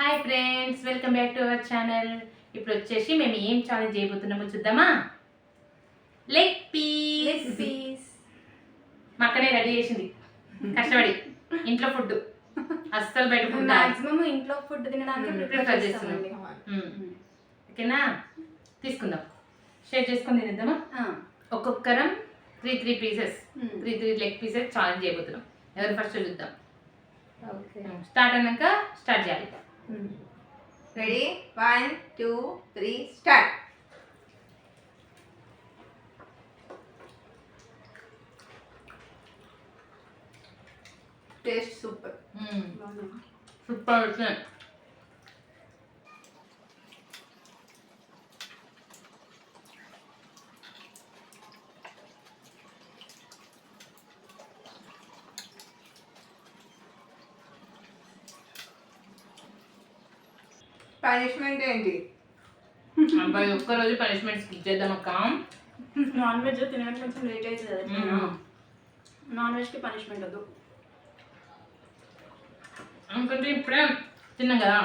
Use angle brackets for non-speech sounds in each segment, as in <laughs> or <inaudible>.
Hi friends welcome back to our channel ఇప్పుడు వచ్చేసి మేము ఏం ఛాలెంజ్ చేయబోతున్నామో చూద్దామా? లెగ్ పీస్ పీస్ మా అక్కనే రెడీ చేసింది. కష్టపడి. ఇంట్లో ఫుడ్ అస్సలు బయట ఫుడ్ మాక్సిమం ఇంట్లో ఫుడ్ తినడానికి. ప్రిఫర్ Prefer చేస్తామండి. ఓకేనా? తీసుకుందాం. షేర్ చేసుకొని తినేద్దామా? ఒక్కొక్కరం three three pieces. Three three leg pieces challenge చేయబోతున్నాం. ఎవరు ఫస్ట్ చూద్దాం. ఓకే స్టార్ట్ అన్నాక స్టార్ట్ చేయాలి. Ready one two three start taste super super punishment ఏంటి అబ్బాయి ఒక్కరోజు పనిష్మెంట్ స్కిప్ చేద్దాం అక్క నాన్ వెజ్ తినడానికి కొంచెం లేట్ అవుతుంది. నాన్ వెజ్కి పనిష్మెంట్ వద్దు ఎందుకంటే ఇప్పుడే తిన్నాం కదా.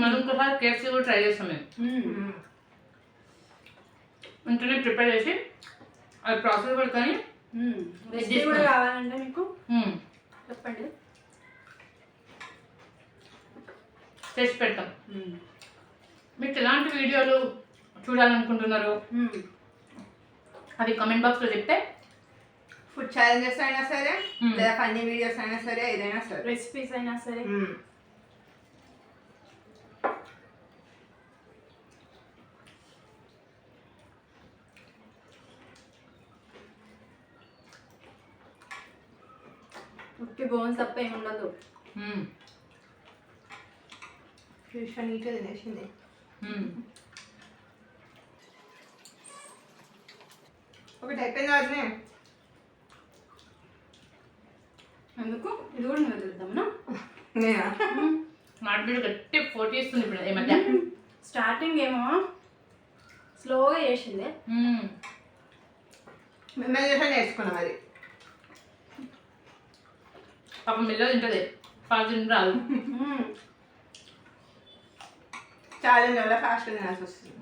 మనం ఇంకోసారి కేఎఫ్సీ కూడా ట్రై చేస్తాం మేము. ఇంటనే ప్రిపేర్ చేసి అది ప్రాసెస్ పడుకొని. రెసిపీ. కూడా కావాలంటే మీకు చెప్పండి చేసి పెడతాం. మీకు ఎలాంటి వీడియోలు చూడాలనుకుంటున్నారు. అది కామెంట్ బాక్స్లో చెప్తే ఫుడ్ ఛాలెంజెస్ అయినా సరే. లేదా ఫన్నీ వీడియోస్ అయినా సరే ఏదైనా సరే రెసిపీస్ అయినా సరే ఉట్టి బోన్స్ తప్ప ఏమి ఉండదు. నీట్గా తినేసింది. ఒకటి అయిపోయింది వదిలే ఎందుకు? ఇది కూడా నువ్వు వదులుతామన్నా నేనా? మా బిడ్డ గట్టి పోటీ ఇస్తుంది ఇప్పుడు ఈ మధ్య. స్టార్టింగ్ ఏమో స్లోగా చేసింది. మ్మ్. మిమ్మల్ని చూసా నేర్చుకున్నాం అది పాపం మెల్ల తింటుంది తిని రాదు. ఛాలెంజ్ వల్ల ఫాస్ట్ తినాల్సి వస్తుంది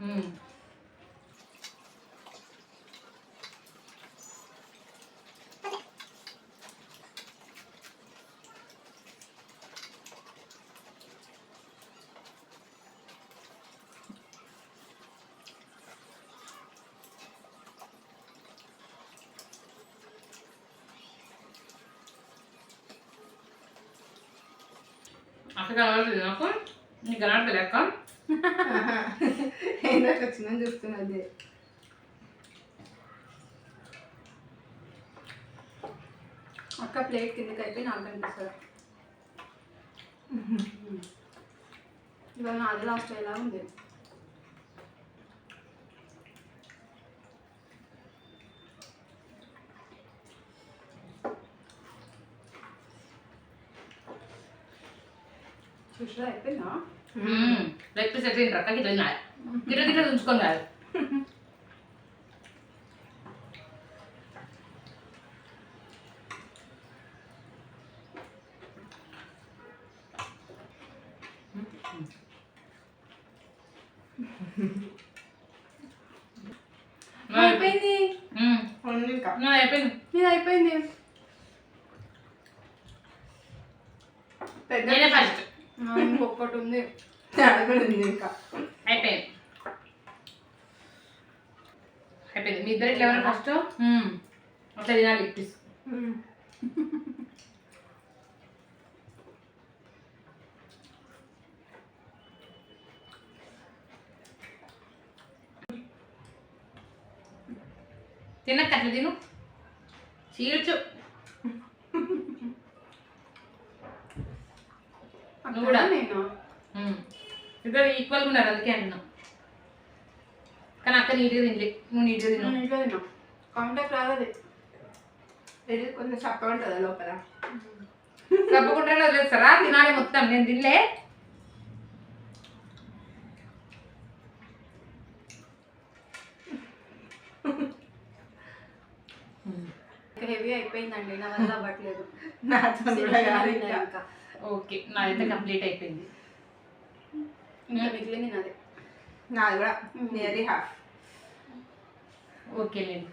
అక్క కనబడుతుంది నాకు. నీకు కనబడతలే అక్క <laughs> ఏంటో వచ్చిందని చూస్తున్నది అక్క ప్లేట్ కిందకి అయిపోయి నాకు కనిపిస్తుంది <laughs> ఇవాళ నాది లాస్ట్ ఎలా ఉంది. చూసిరా అయిపోయిందా? లెగ్ పీస్ ఎట్లా గిట్ల గిట్ల ఉంచుకొని కాదు <laughs> అయిపోయింది. అయిపోయింది. ఇది అయిపోయింది. పెద్ద నేనే ఫస్ట్ ఇంకొకటి ఉంది. అది కూడా ఉంది ఇంకా. అయిపోయింది. అయిపోయింది. మీ ఇద్దరు ఇట్లా ఎవరు ఫస్ట్ అట్లా తినాలి అట్లా తిను. చీల్చు. నువ్వు కూడా? నేను. ఇద్దరు ఈక్వల్గా ఉన్నారు అందుకే అంటున్నా కానీ అక్క నీట్గా తినలే. నువ్వు నీట్గా తిను. నేను ఇంట్లో తిన్నా కాంటాక్ట్ రాలేదు ఇది కొంచెం చప్పగా ఉంటుందా లోపల? తప్పకుండా వదిలేస్తారా? తినాలి మొత్తం. నేను తినలే. హెవీ అయిపోయిందండి. నా వల్ల అవ్వట్లేదు. నాతో కూడా కాదు ఇంకా ఇంకా. ఇంకా. ఓకే నాదైతే కంప్లీట్ అయిపోయింది. ఇంకా మిగిలింది నాది. నాది కూడా. నియర్లీ హాఫ్ ఓకేలేండి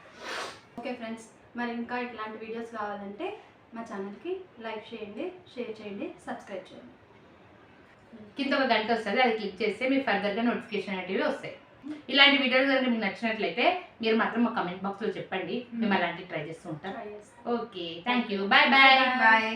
ఓకే ఫ్రెండ్స్ మరి ఇంకా ఇట్లాంటి వీడియోస్ కావాలంటే మా ఛానల్కి లైక్ చేయండి షేర్ చేయండి సబ్స్క్రైబ్ చేయండి. కింద ఒక గంట వస్తుంది అది క్లిక్ చేస్తే మీకు ఫర్దర్గా నోటిఫికేషన్ అనేటివి వస్తాయి. ఇలాంటి వీడియోలు కనుక మీకు నచ్చినట్లయితే మీరు మాత్రం మా కమెంట్ బాక్స్లో చెప్పండి. మేము అలాంటివి ట్రై చేస్తూ ఉంటాం. Okay thank you bye bye bye